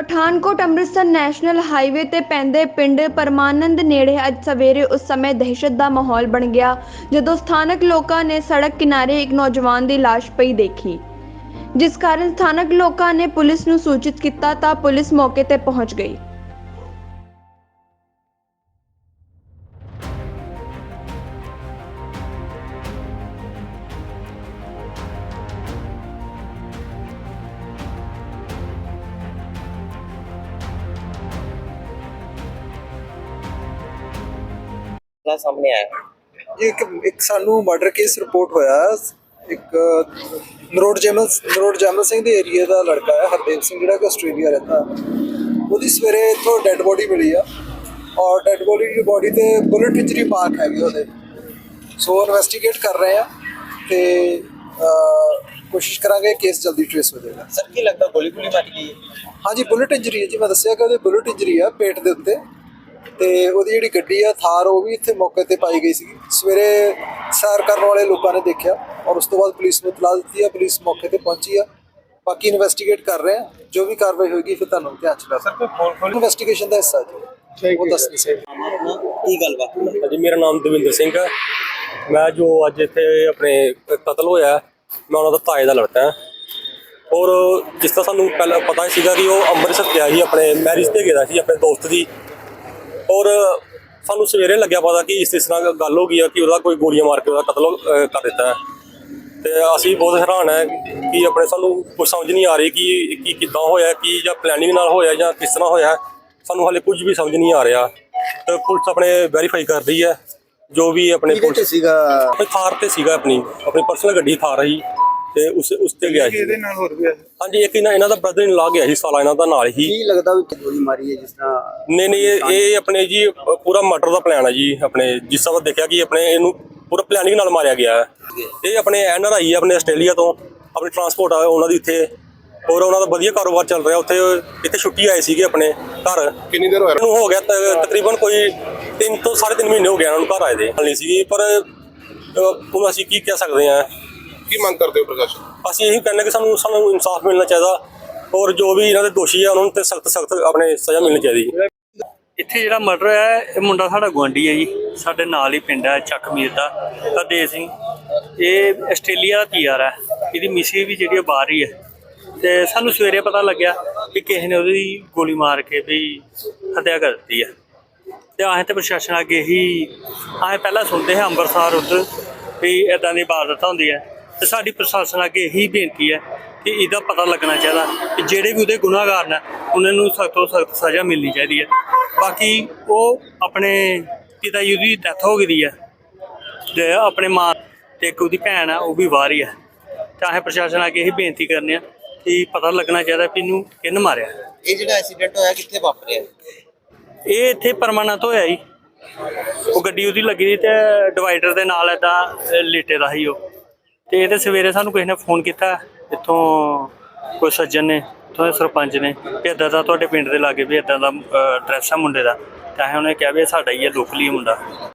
Pathankot Amritsar national highway ਤੇ ਪੈਂਦੇ ਪਿੰਡ ਪਰਮਾਨੰਦ ਨੇੜੇ ਅੱਜ ਸਵੇਰੇ ਉਸ ਸਮੇਂ ਦਹਿਸ਼ਤ ਦਾ ਮਾਹੌਲ ਬਣ ਗਿਆ, ਜਦੋਂ ਸਥਾਨਕ ਲੋਕਾਂ ਨੇ ਸੜਕ ਕਿਨਾਰੇ ਇੱਕ ਨੌਜਵਾਨ ਦੀ ਲਾਸ਼ ਪਈ ਦੇਖੀ। ਜਿਸ ਕਾਰਨ ਸਥਾਨਕ ਲੋਕਾਂ ਨੇ ਪੁਲਿਸ ਨੂੰ ਸੂਚਿਤ ਕੀਤਾ ਤਾਂ ਪੁਲਿਸ ਮੌਕੇ ਤੇ ਪਹੁੰਚ ਗਈ। ਦਾ ਸਾਹਮਣੇ ਆਇਆ। ਇੱਕ ਇੱਕ ਸਾਨੂੰ ਮਰਡਰ ਕੇਸ ਰਿਪੋਰਟ ਹੋਇਆ। ਇੱਕ ਨਰੋਡ ਜੈਮਲ ਨਰੋਡ ਜੈਮਲ ਸਿੰਘ ਦੇ ਏਰੀਆ ਦਾ ਲੜਕਾ ਹੈ ਹਰਦੇਵ ਸਿੰਘ ਜਿਹੜਾ ਕਿ ਆਸਟ੍ਰੇਲੀਆ ਰਹਿੰਦਾ ਉਹਦੀ ਸਵੇਰੇ ਇੱਥੋਂ ਡੈੱਡ ਬੋਡੀ ਮਿਲੀ ਆ ਔਰ ਡੈੱਡ ਬੋਡੀ ਦੀ ਬੋਡੀ ਤੇ ਬੁਲਟ ਇੰਜਰੀ ਮਾਰਕ ਹੈਗੀ ਉਹਦੇ। ਸੋ ਇਨਵੈਸਟੀਗੇਟ ਕਰ ਰਹੇ ਆ ਤੇ ਕੋਸ਼ਿਸ਼ ਕਰਾਂਗੇ ਕੇਸ ਜਲਦੀ ਟ੍ਰੇਸ ਹੋ ਜਾਏਗਾ। ਸਰ ਕੀ ਲੱਗਦਾ ਗੋਲੀ ਗੋਲੀ ਮਾਰੀ ਗਈ ਹੈ? ਹਾਂਜੀ ਬੁਲਟ ਇੰਜਰੀ ਹੈ ਜੀ। ਮੈਂ ਦੱਸਿਆ ਕਿ ਉਹਦੇ ਬੁਲਟ ਇੰਜਰੀ ਆ ਪੇਟ ਦੇ ਉੱਤੇ। ਤੇ ਉਹਦੀ ਜਿਹੜੀ ਗੱਡੀ ਆ ਥਾਰ ਉਹ ਵੀ ਇੱਥੇ ਮੌਕੇ ਤੇ ਪਾਈ ਗਈ ਸੀ ਸਵੇਰੇ ਸੈਰ ਕਰਨ ਵਾਲੇ ਲੋਕਾਂ ਨੇ ਦੇਖਿਆ ਔਰ ਉਸ ਤੋਂ ਬਾਅਦ ਪੁਲਿਸ ਨੂੰ ਇਤਲਾਹ ਦਿੱਤੀ ਆ ਪੁਲਿਸ ਮੌਕੇ ਤੇ ਪਹੁੰਚੀ ਆ। ਬਾਕੀ ਇਨਵੈਸਟੀਗੇਟ ਕਰ ਰਹੇ ਆ ਜੋ ਵੀ ਕਾਰਵਾਈ ਹੋਏਗੀ ਫਿਰ ਤੁਹਾਨੂੰ ਧਿਆਨ ਚ ਸਰ ਕੋਈ ਫੋਨ ਇਨਵੈਸਟੀਗੇਸ਼ਨ ਦਾ ਹਿੱਸਾ ਜੀ। ਉਹ ਦੱਸ ਨਹੀਂ ਸਕਦੇ। ਕੀ ਗੱਲਬਾਤ? ਜੀ ਮੇਰਾ ਨਾਮ ਦਵਿੰਦਰ ਸਿੰਘ ਹੈ ਮੈਂ ਜੋ ਅੱਜ ਇੱਥੇ ਆਪਣੇ ਕਤਲ ਹੋਇਆ ਮੈਂ ਉਹਨਾਂ ਦਾ ਤਾਏ ਦਾ ਲੜਕਾ ਹਾਂ ਔਰ ਜਿਸ ਤਰ੍ਹਾਂ ਸਾਨੂੰ ਪਹਿਲਾਂ ਪਤਾ ਸੀਗਾ ਕਿ ਉਹ ਅੰਮ੍ਰਿਤਸਰ ਗਿਆ ਸੀ ਆਪਣੇ ਮੈਰਿਜ ਤੇ ਗਿਆ ਸੀ ਆਪਣੇ ਦੋਸਤ ਦੀ। ਔਰ ਸਾਨੂੰ ਸਵੇਰੇ ਲੱਗਿਆ ਪਤਾ ਕਿ ਇਸ ਤਰ੍ਹਾਂ ਗੱਲ ਹੋ ਗਈ ਹੈ ਕਿ ਉਹਦਾ ਕੋਈ ਗੋਲੀਆਂ ਮਾਰ ਕੇ ਉਹਦਾ ਕਤਲ ਕਰ ਦਿੱਤਾ ਹੈ। ਤੇ ਅਸੀਂ ਬਹੁਤ ਹੈਰਾਨ ਹੈ ਕਿ ਆਪਣੇ ਸਾਨੂੰ ਕੁਝ ਸਮਝ ਨਹੀਂ ਆ ਰਹੀ ਕਿ ਕੀ ਕਿੱਦਾਂ ਹੋਇਆ ਕਿ ਜਾਂ ਪਲੈਨਿੰਗ ਨਾਲ ਹੋਇਆ ਜਾਂ ਕਿਸ ਤਰ੍ਹਾਂ ਹੋਇਆ ਸਾਨੂੰ ਹਾਲੇ ਕੁਝ ਵੀ ਸਮਝ ਨਹੀਂ ਆ ਰਿਹਾ। ਤੇ ਪੁਲਿਸ ਆਪਣੇ ਵੈਰੀਫਾਈ ਕਰ ਰਹੀ ਹੈ। ਜੋ ਵੀ ਆਪਣੇ ਪੁਲਿਸ ਸੀਗਾ? ਥਾਰ ਤੇ ਸੀਗਾ ਆਪਣੀ ਆਪਣੀ ਪਰਸਨਲ ਗੱਡੀ ਥਾਰ ਰਹੀ ਤੇ ਉਸ ਉਸ ਤੇ ਗਿਆ ਸੀ ਇਹਦੇ ਨਾਲ ਹੋਰ ਵੀ ਹਾਂਜੀ ਇੱਕ ਇਹਨਾਂ ਇਹਨਾਂ ਦਾ ਬ੍ਰਦਰ ਇਨ ਲਾ ਗਿਆ ਸੀ ਸਾਲਾ ਇਹਨਾਂ ਦਾ ਨਾਲ ਹੀ। ਕੀ ਲੱਗਦਾ ਵੀ ਗੋਲੀ ਮਾਰੀ ਹੈ ਜਿਸ ਤਰ੍ਹਾਂ ਨਹੀਂ ਨਹੀਂ ਇਹ ਇਹ ਆਪਣੇ ਜੀ ਪੂਰਾ ਮਰਡਰ ਦਾ ਪਲਾਨ ਹੈ ਜੀ ਆਪਣੇ ਜਿਸ ਤਰ੍ਹਾਂ ਦੇਖਿਆ ਕਿ ਆਪਣੇ ਇਹਨੂੰ ਪੂਰਾ ਪਲੈਨਿੰਗ ਨਾਲ ਮਾਰਿਆ ਗਿਆ। ਹੈ ਇਹ ਆਪਣੇ ਐਨਆਰ ਆਈ ਹੈ ਆਪਣੇ ਆਸਟ੍ਰੇਲੀਆ ਤੋਂ ਆਪਣੀ ਟਰਾਂਸਪੋਰਟ ਆ ਉਹਨਾਂ ਦੀ ਇੱਥੇ। ਔਰ ਉਹਨਾਂ ਦਾ ਵਧੀਆ ਕਾਰੋਬਾਰ ਚੱਲ ਰਿਹਾ ਉੱਥੇ ਇੱਥੇ ਛੁੱਟੀ ਆਏ ਸੀਗੇ ਆਪਣੇ ਘਰ। ਕਿੰਨੀ ਦੇਰ ਹੋਇਆ? ਨੂੰ ਹੋ ਗਿਆ ਤਕਰੀਬਨ ਕੋਈ 3 ਤੋਂ 3.5 ਮਹੀਨੇ ਹੋ ਗਏ ਉਹਨਾਂ ਨੂੰ ਘਰ ਆਏ ਦੇ। ਨਹੀਂ ਸੀਗੀ ਪਰ ਹੁਣ ਅਸੀਂ ਕੀ ਕਹਿ ਸਕਦੇ ਹਾਂ ਕੀ ਮੰਗ ਕਰਦੇ ਹੋ ਪ੍ਰਸ਼ਾਸਨ ਅਸੀਂ ਇਹੀ ਕਹਿੰਦੇ ਕਿ ਸਾਨੂੰ ਸਾਨੂੰ ਇਨਸਾਫ ਮਿਲਣਾ ਚਾਹੀਦਾ ਔਰ ਜੋ ਵੀ ਇਹਨਾਂ ਦੇ ਦੋਸ਼ੀ ਆ ਉਹਨਾਂ ਨੂੰ ਤੇ ਸਖਤ ਸਖਤ ਆਪਣੇ ਸਜ਼ਾ ਮਿਲਣੀ ਚਾਹੀਦੀ ਇੱਥੇ ਜਿਹੜਾ ਮਰਡਰ ਹੈ ਇਹ ਮੁੰਡਾ ਸਾਡਾ ਗੁਆਂਢੀ ਹੈ ਜੀ। ਸਾਡੇ ਨਾਲ ਹੀ ਪਿੰਡ ਹੈ ਚੱਕ ਮੀਰ ਦਾ ਹਰਦੇਵ ਸਿੰਘ। ਇਹ ਆਸਟ੍ਰੇਲੀਆ ਦਾ ਪੀਆਰ ਹੈ। ਇਹਦੀ ਮਿਸੀ ਵੀ ਜਿਹੜੀ ਉਹ ਬਾਹਰ ਹੀ ਹੈ। ਤੇ ਸਾਨੂੰ ਸਵੇਰੇ ਪਤਾ ਲੱਗਿਆ ਕਿ ਕਿਸੇ ਨੇ ਉਹਦੀ ਗੋਲੀ ਮਾਰ ਕੇ ਵੀ ਹੱਤਿਆ ਕਰ ਦਿੱਤੀ ਹੈ ਤੇ ਆਹ ਤੇ ਪ੍ਰਸ਼ਾਸਨ ਅੱਗੇ ਹੀ ਆਹ ਪਹਿਲਾਂ ਸੁਣਦੇ ਹਾਂ ਅੰਮ੍ਰਿਤਸਰ ਉੱਧਰ ਵੀ ਇਦਾਂ ਦੀ ਇਬਾਦਤ ਹੁੰਦੀ ਹੈ ਤੇ ਸਾਡੀ ਪ੍ਰਸ਼ਾਸਨ ਅੱਗੇ ਇਹੀ ਬੇਨਤੀ ਹੈ ਕਿ ਇਹਦਾ ਪਤਾ ਲੱਗਣਾ ਚਾਹੀਦਾ ਕਿ ਜਿਹੜੇ ਵੀ ਉਹਦੇ ਗੁਨਾਹਗਾਰ ਨੇ ਉਹਨਾਂ ਨੂੰ ਸਖਤ ਤੋਂ ਸਖਤ ਸਜ਼ਾ ਮਿਲਣੀ ਚਾਹੀਦੀ ਹੈ। ਬਾਕੀ ਉਹ ਆਪਣੇ ਪਿਤਾ ਜੀ ਦੀ ਡੈਥ ਹੋ ਗਈ ਹੈ ਤੇ ਆਪਣੇ ਮਾਂ ਤੇ ਇੱਕ ਉਹਦੀ ਭੈਣ ਆ ਉਹ ਵੀ ਬਾਹਰ ਹੀ। ਹੈ ਚਾਹੇ ਪ੍ਰਸ਼ਾਸਨ ਅੱਗੇ ਇਹੀ ਬੇਨਤੀ ਕਰਨੇ ਆ ਕਿ ਪਤਾ ਲੱਗਣਾ ਚਾਹੀਦਾ ਵੀ ਇਹਨੂੰ ਕਿਹਨ ਮਾਰਿਆ। ਇਹ ਜਿਹੜਾ ਐਕਸੀਡੈਂਟ ਹੋਇਆ ਕਿੱਥੇ ਵਾਪਰਿਆ? ਇਹ ਇੱਥੇ ਪਰਮਾਨੈਂਟ ਹੋਇਆ ਜੀ। ਉਹ ਗੱਡੀ ਉਹਦੀ ਲੱਗੀ ਤੇ ਡਿਵਾਈਡਰ ਦੇ ਨਾਲ ਏਦਾਂ ਲੇਟੇ ਦਾ ਸੀ ਉਹ। ਤੇ ਇਹਦੇ ਸਵੇਰੇ ਸਾਨੂੰ ਕਿਸੇ ਨੇ ਫੋਨ ਕੀਤਾ, ਇੱਥੋਂ ਕੋਈ ਸੱਜਣ ਨੇ, ਇੱਥੋਂ ਦੇ ਸਰਪੰਚ ਨੇ ਵੀ ਇੱਦਾਂ ਦਾ ਤੁਹਾਡੇ ਪਿੰਡ ਦੇ ਲਾਗੇ ਵੀ ਇੱਦਾਂ ਦਾ ਡਰੈਸ ਆ ਮੁੰਡੇ ਦਾ। ਤਾਂ ਅਸੀਂ ਉਹਨੇ ਕਿਹਾ ਵੀ ਇਹ ਸਾਡਾ ਹੀ ਹੈ ਲੋਕਲੀ ਮੁੰਡਾ।